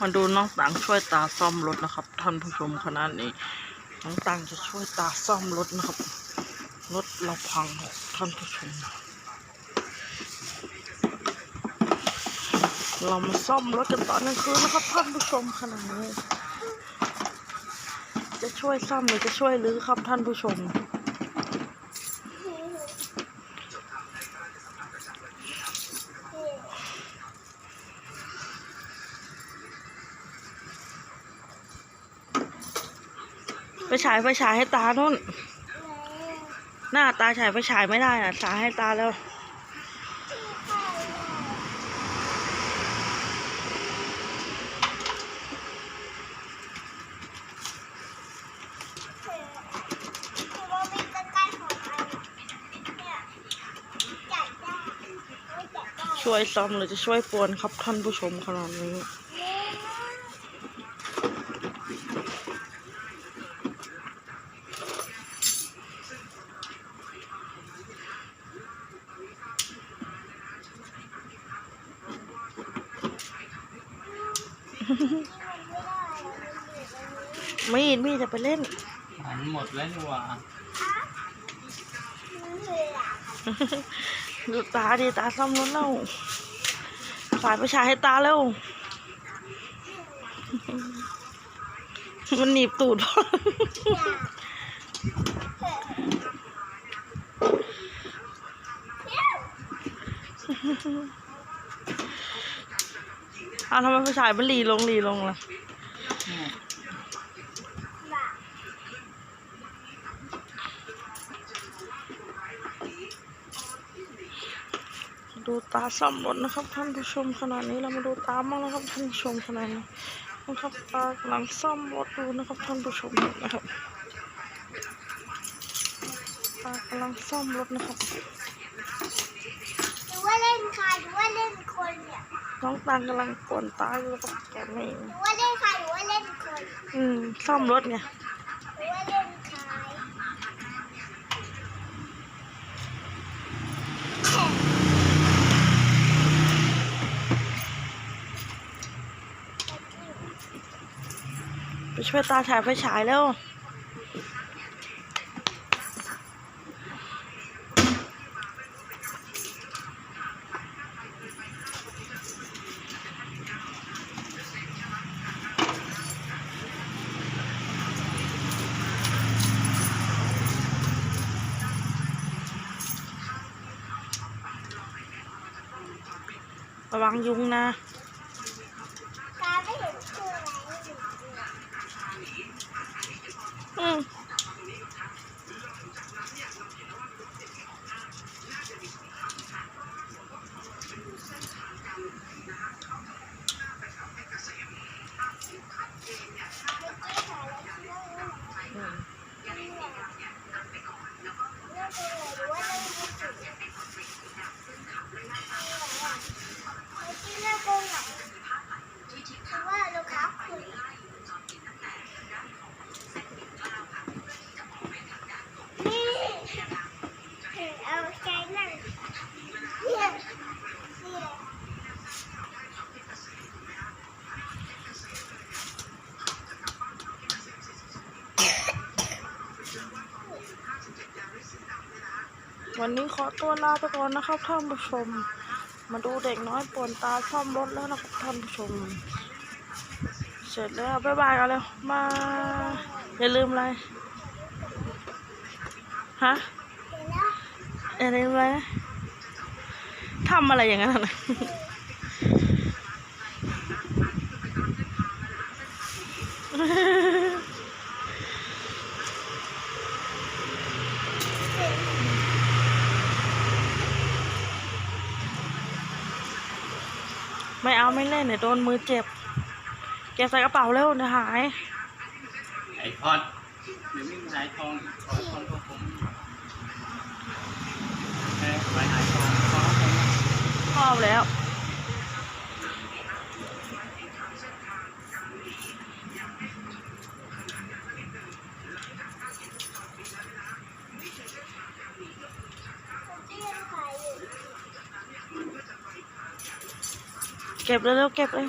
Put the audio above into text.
มาดูน้องตังช่วยตาซ่อมรถนะครับ ท่านผู้ชมขนาดนี้ น้องตังจะช่วยตาซ่อมรถนะครับ รถเราพังท่านผู้ชม เรามาซ่อมรถกันตอนกลางคืนนะครับ ท่านผู้ชมขนาดนี้ จะช่วยซ่อมหรือจะช่วยรื้อครับท่านผู้ชม ไปฉายไปฉายให้ตานุ่น หน้าตาฉายไปฉายไม่ได้น่ะฉายให้ตาแล้วว่าวิ่งใกล้ๆของมันเนี่ยจัดได้ไม่จัดได้ช่วยซ่อมหรือจะช่วยปวนครับท่านผู้ชมขนาดนี้ มีดมีดจะไปเล่น หันหมดแล้วนี่หว่าดูตาดิตาซ่อมรถแล้วสายประชายให้ตาแล้ว มันหนีบตูดพ่อเอาทำไมผู้ชายมันหลีลงหลีลงล่ะดูตาซ่อมรถนะครับ ท่านผู้ชมขนาดนี้เรามาดูตามบ้างนะครับ ท่านผู้ชมขนาดนี้นะครับตากำลังซ่อมรถดูนะครับท่านผู้ชมนะครับตากำลังซ่อมรถนะครับหรือว่าเล่นใครหรือว่าเล่นคนเนี่ย น้องตากำลังกวนตาอยู่นะครับแกไม่หรือว่าเล่นใครหรือว่าเล่นคนอืมซ่อมรถไงหรือว่าเล่นใครไปช่วยตาฉายไฟฉายแล้ว ระวังยุงนะ ตาไม่เห็นคืออะไรไม่เห็นคือ อืม วันนี้ขอตัวลาไปก่อนนะครับท่านผู้ชม มาดูเด็กน้อยปวนตาซ่อมรถแล้วนะครับท่านผู้ชม เสร็จแล้วบ๊ายบายกันแล้วมาอย่าลืมอะไรฮะอย่าลืมอะไรทำอะไรอย่างนั้นนะ ไม่เอาไม่เล่นเดี๋ยวโดนมือเจ็บ เก็บใส่กระเป๋าเร็วเดี๋ยวหาย ไอพอดเดี๋ยวไม่มีสายทองขอทองก็คงแค่ไปหายทองขอทอง พ่อเอาแล้ว เก็บเร็วๆเก็บเลย